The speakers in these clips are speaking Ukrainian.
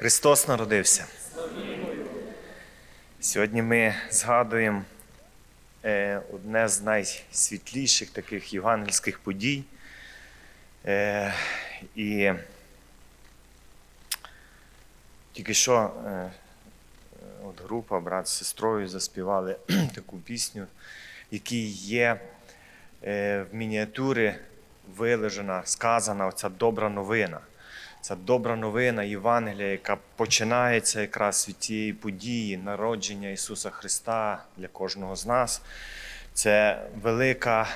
Христос народився. Сьогодні ми згадуємо е, одне з найсвітліших таких євангельських подій. Е, і тільки що е, от група, брат з сестрою заспівали таку пісню, якій є в мініатюрі вилежена, сказана оця добра новина. Ця добра новина Євангелія, яка починається якраз від цієї події народження Ісуса Христа для кожного з нас. Це велика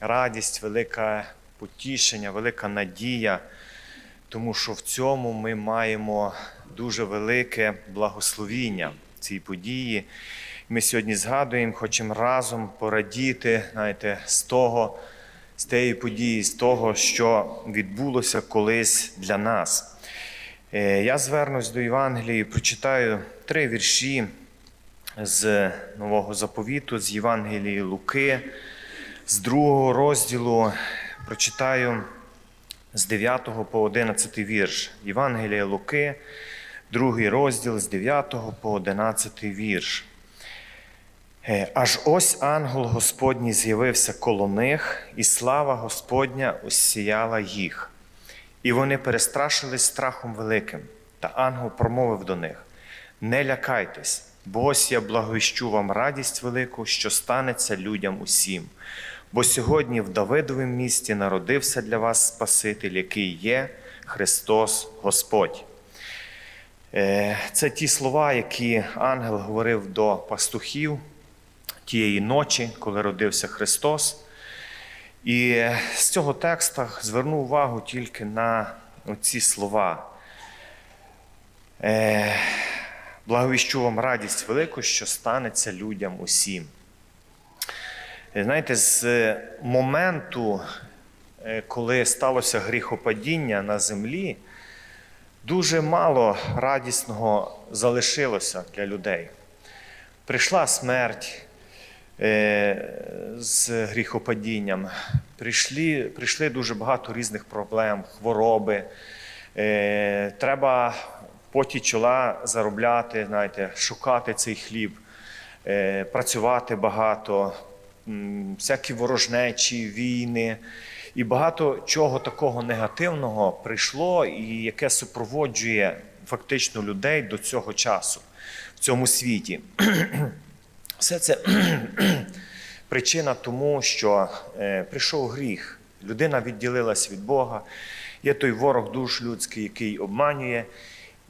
радість, велике потішення, велика надія, тому що в цьому ми маємо дуже велике благословіння цій події. Ми сьогодні згадуємо, хочемо разом порадіти, знаєте, з того з тієї події, з того, що відбулося колись для нас. Е, Я звернусь до Євангелії, прочитаю три вірші з Нового заповіту, з Євангелії Луки, з другого розділу. Прочитаю з 9 по 11 вірш. Євангелія Луки, другий розділ з 9 по 11 вірш. Е, Аж ось ангел Господній з'явився коло них, і слава Господня осіяла їх. І вони перестрашились страхом великим. Та ангел промовив до них: Не лякайтесь, бо ось я благовіщу вам радість велику, що станеться людям усім. Бо сьогодні в Давидовім місті народився для вас Спаситель, який є Христос Господь. Е, Це ті слова, які ангел говорив до пастухів тієї ночі, коли родився Христос. І з цього текста зверну увагу тільки на ці слова. Е, Благовіщу вам радість велику, що станеться людям усім. Е, Знаєте, з моменту, е, коли сталося гріхопадіння на землі, дуже мало радісного залишилося для людей. Прийшла смерть з гріхопадінням, прийшли, прийшли дуже багато різних проблем, хвороби. Е, Треба поті чола заробляти, знаєте, шукати цей хліб, е, працювати багато, всякі ворожнечі, війни. І багато чого такого негативного прийшло, і яке супроводжує фактично людей до цього часу в цьому світі. Все це причина тому, що е, прийшов гріх. Людина відділилась від Бога. Є той ворог душ людський, який обманює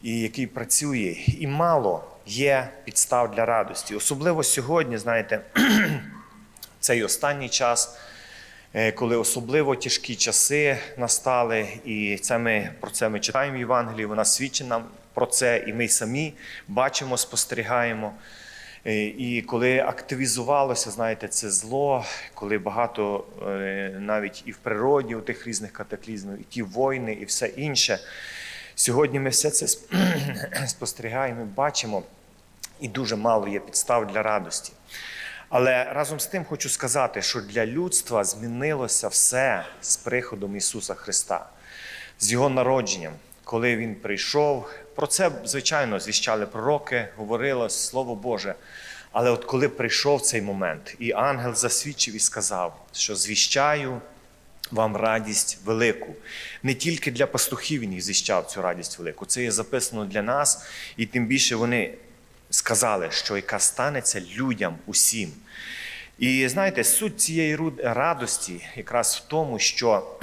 і який працює. І мало є підстав для радості. Особливо сьогодні, знаєте, цей останній час, е, коли особливо тяжкі часи настали, і це ми про це ми читаємо в Євангелії. Вона свідчить нам про це, і ми самі бачимо, спостерігаємо. Е, І коли активізувалося, знаєте, це зло, коли багато е, навіть і в природі у тих різних катаклізмів, і ті війни, і все інше. Сьогодні ми все це спостерігаємо, бачимо, і дуже мало є підстав для радості. Але разом з тим хочу сказати, що для людства змінилося все з приходом Ісуса Христа, з Його народженням, коли Він прийшов. Про це, звичайно, звіщали пророки, говорило Слово Боже. Але от коли прийшов цей момент, і ангел засвідчив і сказав, що звіщаю вам радість велику. Не тільки для пастухів він звіщав цю радість велику. Це є записано для нас, і тим більше вони сказали, що яка станеться людям усім. І знаєте, суть цієї радості якраз в тому, що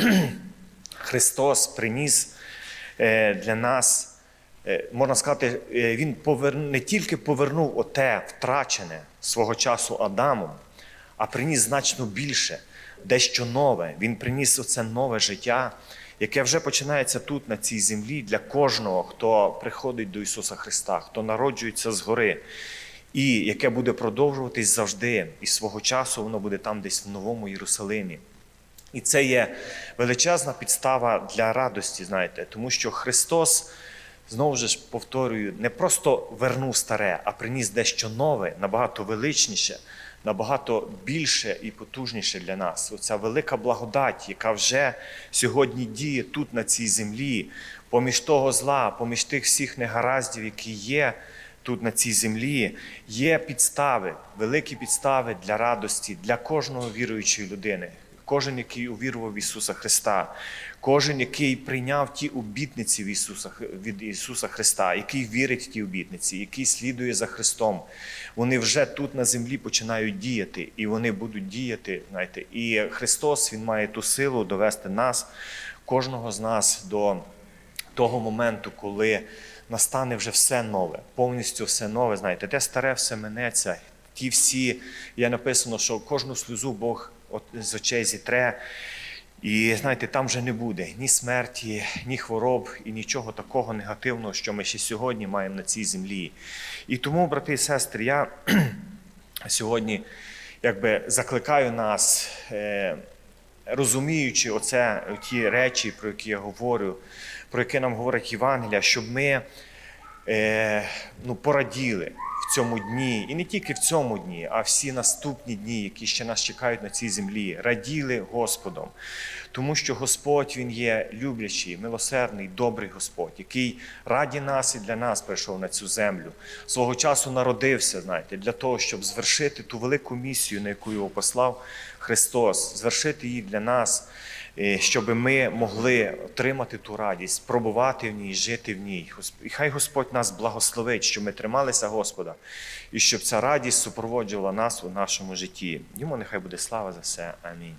Христос приніс е, для нас, можна сказати, е, Він повер... не тільки повернув оте втрачене свого часу Адамом, а приніс значно більше, дещо нове. Він приніс оце нове життя, яке вже починається тут, на цій землі, для кожного, хто приходить до Ісуса Христа, хто народжується згори. І яке буде продовжуватись завжди, і свого часу воно буде там, десь в Новому Єрусалимі. І це є величезна підстава для радості, знаєте, тому що Христос, знову ж повторюю, не просто вернув старе, а приніс дещо нове, набагато величніше, набагато більше і потужніше для нас. Оця велика благодать, яка вже сьогодні діє тут, на цій землі, поміж того зла, поміж тих всіх негараздів, які є тут на цій землі, є підстави, великі підстави для радості для кожного віруючої людини. Кожен, який увірував в Ісуса Христа, кожен, який прийняв ті обітниці від Ісуса Христа, який вірить в ті обітниці, який слідує за Христом, вони вже тут на землі починають діяти, і вони будуть діяти. Знаєте, і Христос Він має ту силу довести нас, кожного з нас до того моменту, коли настане вже все нове, повністю все нове. Знаєте, те старе все минеться. Ті всі, є написано, що кожну сльозу Бог з очей зітре. І знаєте, там вже не буде ні смерті, ні хвороб і нічого такого негативного, що ми ще сьогодні маємо на цій землі. І тому, брати і сестри, я сьогодні якби закликаю нас, е, розуміючи оце, ті речі, про які я говорю, про які нам говорить Євангелія, щоб ми е, ну, пораділи цьому дні, і не тільки в цьому дні, а всі наступні дні, які ще нас чекають на цій землі, раділи Господом. Тому що Господь Він є люблячий, милосердний, добрий Господь, який раді нас і для нас прийшов на цю землю. Свого часу народився, знаєте, для того, щоб звершити ту велику місію, на яку його послав Христос, звершити її для нас, щоб ми могли отримати ту радість, пробувати в ній, жити в ній. І хай Господь нас благословить, щоб ми трималися Господа, і щоб ця радість супроводжувала нас у нашому житті. Йому нехай буде слава за все. Амінь.